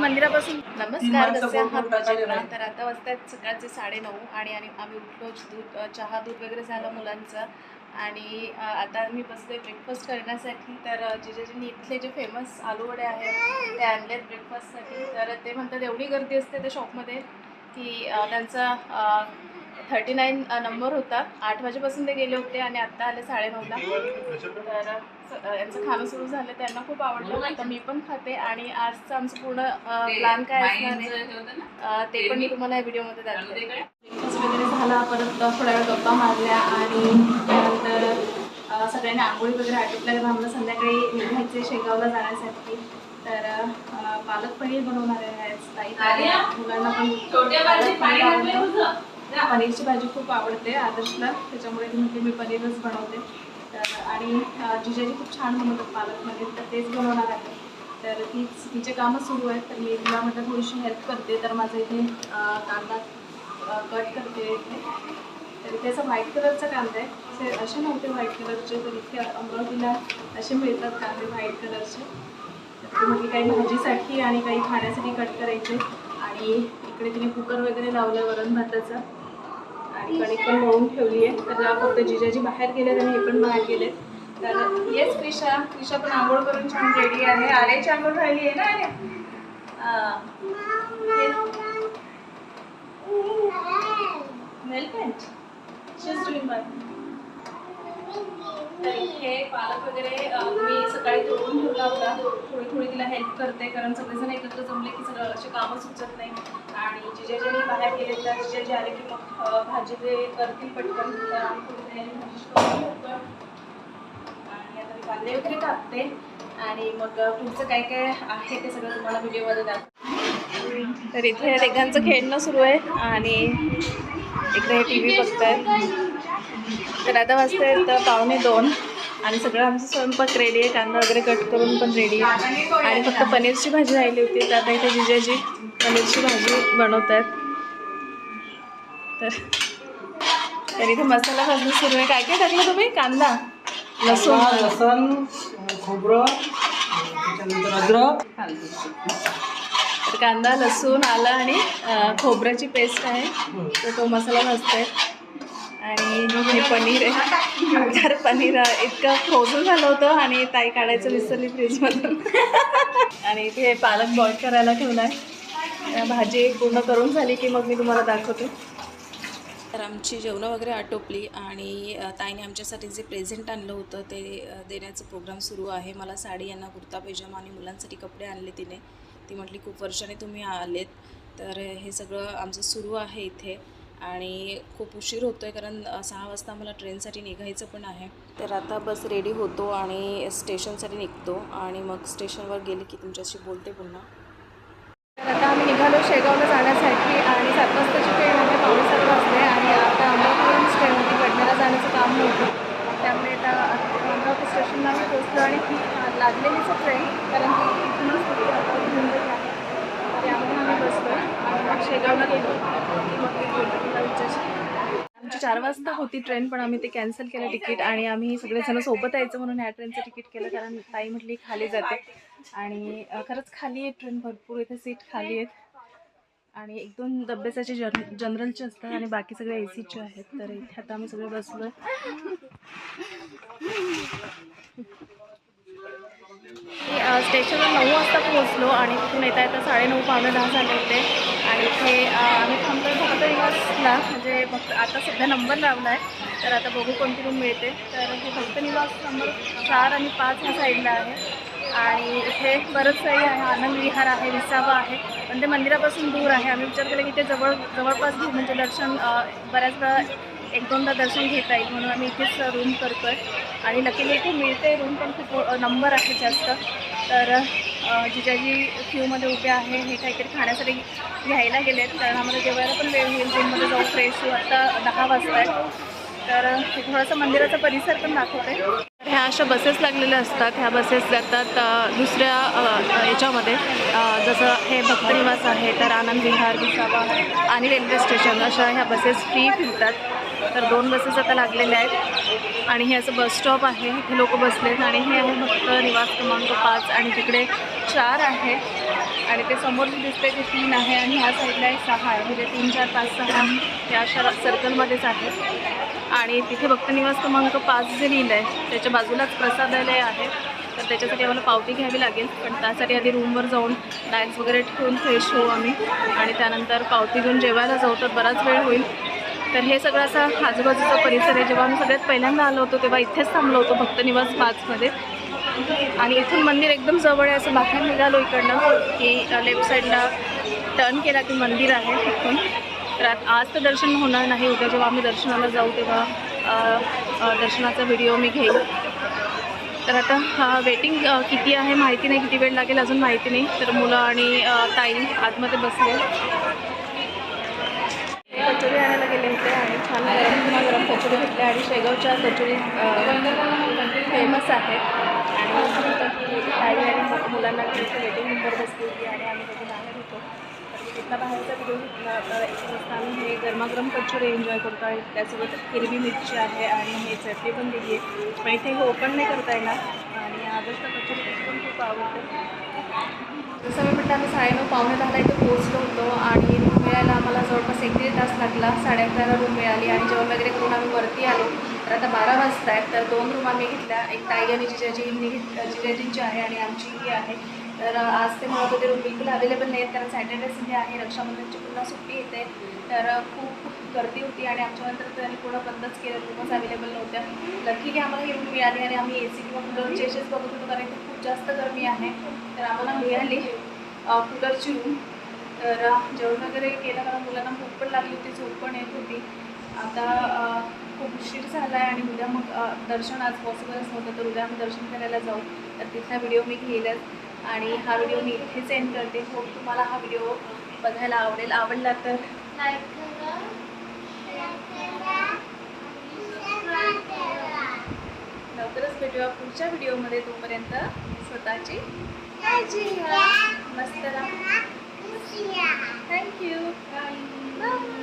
मंदिरापासून नमस्कार? तर आता वाजतात सकाळचे साडेनऊ आणि आणि आम्ही उठलो दूध चहा दूध वगैरे झालं मुलांचं. आणि आता मी बसले ब्रेकफास्ट करण्यासाठी. तर जिजाजींनी इथले जे फेमस आलू वडे आहेत ते आणलेत ब्रेकफास्टसाठी तर ते म्हणतात एवढी गर्दी असते त्या शॉपमध्ये की त्यांचा थर्टी नाईन नंबर होता. आठ वाजेपासून ते गेले होते आणि आत्ता आले साडेनऊला. तर स- यांचं खाणं सुरू झालं. त्यांना खूप आवडलं. आता मी पण खाते आणि आजचं आमचं पूर्ण प्लॅन काय असणार आहे? अ, ते पण मी तुम्हाला या व्हिडिओमध्ये दाखवते. ब्रेकफास्ट वगैरे झाला. परत थोड्या वेळ गप्पा मारल्या आणि त्यानंतर अ, सगळ्यांनी आंघोळी वगैरे आटोपल्या कारण आम्हाला संध्याकाळी निघायचे शेगावला जाण्यासाठी. तर अ, पालक पनीर बनवणार आहे आज. ताई मुलांना पण पालक पनीर आवडतं. पनीरची भाजी खूप आवडते आदर्शला. त्याच्यामुळे म्हणजे मी पनीरच बनवते. तर आणि जिजाजी खूप छान बनवतात पालकमध्ये तर तेच बनवणार आहे. तर तीच तिचे कामं सुरू आहेत. तर मी तिला म्हटलं थोडीशी हेल्प करते. तर माझं इथे कांदा कट करते इथे. तर इथे असं व्हाईट कलरचा कांदा आहे. असे असे नव्हते व्हाईट कलरचे तर इथे अमरावतीला असे मिळतात कांदे व्हाईट कलरचे तर म्हटली काही भाजीसाठी आणि काही खाण्यासाठी कट करायचे. आणि इकडे तिने कुकर वगैरे लावलं वरण भाताचं. कणिक पण मळून ठेवली आहे. तर फक्त जिजाजी बाहेर गेलेत आणि हे पण बाहेर गेलेत. तर येस क्रिशा. क्रिशा पण आंघोळ करून छान रेडी आहे. आर्याची आंघोळ राहिली आहे ना आर्या नेल पेंट तर इथे पालक वगैरे मी सकाळी तोडून ठेवला होता. थोडी थोडी तिला हेल्प करते कारण सगळेजण एकत्र जमले की सगळं असे कामं सुचत नाही. आणि जिजाजीने बाहेर गेले तर जिजाजी आले की मग भाजी ते करतील पटकन. तर आम्ही थोडी भाजी आणि आता मी कांदे वगैरे टाकते आणि मग पुढचं काय काय आहे ते सगळं तुम्हाला व्हिडिओमध्ये दाखव तर इथे रेगांचं खेळणं सुरू आहे. आणि इकडे टी व्ही बघतायत. तर आता वाजता आहेत पावणे दोन आणि सगळं आमचं स्वयंपाक रेडी आहे. कांदा वगैरे कट करून पण रेडी आहे. आणि फक्त पनीरची भाजी राहिली होती. तर आता इथे जिजाजी पनीरची भाजी बनवत आहेत तर तर इथे मसाला भाजणं सुरू आहे. काय काय टाकलं तुम्ही? कांदा? लसूण. लसण खोबरं अद्रक. तर कांदा लसूण आलं आणि खोबऱ्याची पेस्ट आहे. तर तो मसाला भाजतोय. आणि हे पनीर आहे. तर पनीर इतकं फ्रोझन झालं होतं आणि ताई काढायचं विसरली फ्रीजमधून आणि इथे पालक बॉईल करायला ठेवला आहे. भाजी पूर्ण करून झाली की मग मी तुम्हाला दाखवते. तर आमची जेवणं वगैरे आटोपली आणि ताईने आमच्यासाठी जे प्रेझेंट आणलं होतं ते देण्याचं प्रोग्राम सुरू आहे. मला साडी यांना कुर्ता पैजामा आणि मुलांसाठी कपडे आणले तिने. ती म्हटली खूप वर्षाने तुम्ही आलेत. तर हे सगळं आमचं सुरू आहे इथे. आणि खूप उशीर होतो आहे कारण सहा वाजता मला ट्रेनसाठी निघायचं पण आहे. तर आता बस रेडी होतो आणि स्टेशनसाठी निघतो आणि मग स्टेशनवर गेले की तुमच्याशी बोलते पुन्हा. आता आम्ही निघालो शेगावला जाण्यासाठी आणि सात वाजताची ट्रेन आहे पावणे सात वाजले आणि आता अमरावती ट्रेन होती पडण्याला जाण्याचं काम नव्हतं त्यामुळे आता अमरावती स्टेशनला आम्ही पोचलो आणि लागलेलीच ट्रेन कारण की इथूनच आहे त्यामुळे आम्ही बसलो आणि मग शेगावला गेलो की मग मी बोललो तिला विचारशी आमची चार वाजता होती ट्रेन पण आम्ही ते कॅन्सल केलं तिकीट आणि आम्ही सगळेजण सोबत यायचं म्हणून या ट्रेनचं तिकीट केलं कारण ताई म्हटली खाली जाते. आणि खरंच खाली आहे ट्रेन भरपूर इथे सीट खाली आहेत. आणि एक दोन डब्याचे जन जनरलचे असतात आणि बाकी सगळे ए सीचे आहेत तर इथे आता आम्ही सगळे बसलो स्टेशनवर नऊ वाजता पोहोचलो आणि तिथून येता येता साडेनऊ पावणे दहा झाले होते. आणि इथे निवासला म्हणजे फक्त आता सध्या नंबर लावला आहे तर आता बघू कोणती रूम मिळते. तर हे फक्त निवास नंबर चार आणि पाच ह्या साईडला आहे. आणि इथे बरंच काही आहे आनंद विहार आहे विसावा आहे पण ते मंदिरापासून दूर आहे. आम्ही विचार केला की ते जवळ जवळपास घेऊ म्हणजे दर्शन बऱ्याच वेळा एक दोनदा दर्शन घेता येईल म्हणून आम्ही इथेच रूम करतो आहे आणि लकीली इथे मिळते रूम पण खूप नंबर आहे जास्त. तर जिजाजी क्यूमध्ये उभे आहे हे काहीतरी खाण्यासाठी घ्यायला गेले आहेत कारण आम्हाला जेवायला पण वेळ होईल जिममध्ये जाऊ फ्रेश होऊ. आता दहा वाजता तर थोडासा थोडंसं मंदिराचा परिसर पण दाखवते. ह्या अशा बसेस लागलेल्या असतात. ह्या बसेस जातात दुसऱ्या याच्यामध्ये. जसं हे भक्तनिवास आहे तर आनंद विहार विसावा आणि रेल्वे स्टेशन अशा ह्या बसेस फ्री फिरतात. तर दोन बसेस आता लागलेल्या आहेत. आणि हे असं बस स्टॉप आहे. इथे लोक बसलेत आणि हे आहे फक्त निवास क्रमांक पाच आणि तिकडे चार आहे. आणि ते समोर जे दिसते ते तीन आहे आणि ह्या साईडला एक सहा आहे. म्हणजे तीन चार पाच सहा या अशा सर्कलमध्येच आहे. आणि तिथे भक्तनिवास क्रमांक पाच जे लिहिलं आहे त्याच्या बाजूलाच प्रसादालय आहे. तर त्याच्यासाठी आम्हाला पावती घ्यावी लागेल. पण त्यासाठी आधी रूमवर जाऊन बॅग्स वगैरे ठेवून फ्रेश होऊ आम्ही. आणि त्यानंतर पावती घेऊन जेवायला जाऊ तर बराच वेळ होईल. तर हे सगळं असं आजूबाजूचा परिसर आहे. जेव्हा आम्ही सगळ्यात पहिल्यांदा आलो होतो तेव्हा इथेच थांबलो होतो भक्तनिवास पाचमध्ये. आणि इथून मंदिर एकदम जवळ आहे असं बाहेर निघालो इकडनं की लेफ्ट साईडला टर्न केला की मंदिर आहे तिथून तर आज तर दर्शन होणार नाही. उद्या जेव्हा आम्ही दर्शनाला जाऊ तेव्हा दर्शनाचा व्हिडिओ मी घेईन. तर आता हा वेटिंग किती आहे माहिती नाही. किती वेळ लागेल अजून माहिती नाही. तर मुलं आणि ताई आतमध्ये बसले कचोरी आणायला गेले होते आणि छान गरम गरम कचोरी घेतल्या आणि शेगावच्या कचोरी फेमस आहे आणि आई आणि मुलांना वेटिंग नंबर बसली होती आणि आम्ही त्याची बाहेर होतो तर बाहेरचा व्हिडिओ घेतला एक वाजता आम्ही हे गरमागरम कचोरी एन्जॉय करतो आणि त्यासोबत हिरवी मिरची आहे आणि हे चटणी पण दिली आहे पण इथे हे ओपन नाही करता येणार. आणि आदर्श कचोरी पण खूप आवडते जसं मी म्हटलं आम्ही साडेनऊ पावणे दहाला इथे पोहोचलो होतो आणि रूम मिळायला आम्हाला जवळपास एक दीड तास लागला. साडे अकराला रूम मिळाली आणि जेवण वगैरे करून आम्ही वरती आलो. तर आता बारा वाजता आहेत तर दोन रूम आम्ही घेतल्या. एक ताई आणि जिजाजींनी घेत जिजाजींची आहे आणि आमची ही आहे. तर आज ते म्हणत होते रूम बिलकुल अवेलेबल नाही आहेत कारण सॅटर्डे संडे आहे रक्षाबंधनची पुन्हा सुट्टी येते. तर खूप गर्दी होती आणि आमच्यानंतर त्यांनी पूर्ण बंदच केलं रूमच अवेलेबल नव्हत्या. लकीली आम्हाला ही रूम मिळाली आणि आम्ही ए सी किंवा कूलरची असेच बघत होतो कारण इथे खूप जास्त गर्मी आहे. तर आम्हाला मिळाली अ, कूलरची रूम तर जेवण वगैरे केलं कारण मुलांना भूक पण लागली होती झोप पण येत होती. आता खूप उशीर झाला आहे आणि उद्या मग दर्शन आज पॉसिबलच नव्हतं तर उद्या आम्ही दर्शन करायला जाऊ. तर तिथला व्हिडिओ मी घेईलच. आणि हा व्हिडिओ मी इथेच एंड करते. होप तुम्हाला हा व्हिडिओ बघायला आवडेल. आवडला तर लवकरच भेटूया पुढच्या व्हिडिओमध्ये तोपर्यंत स्वतःची काळजी घ्या मस्त राहा. Thank you bye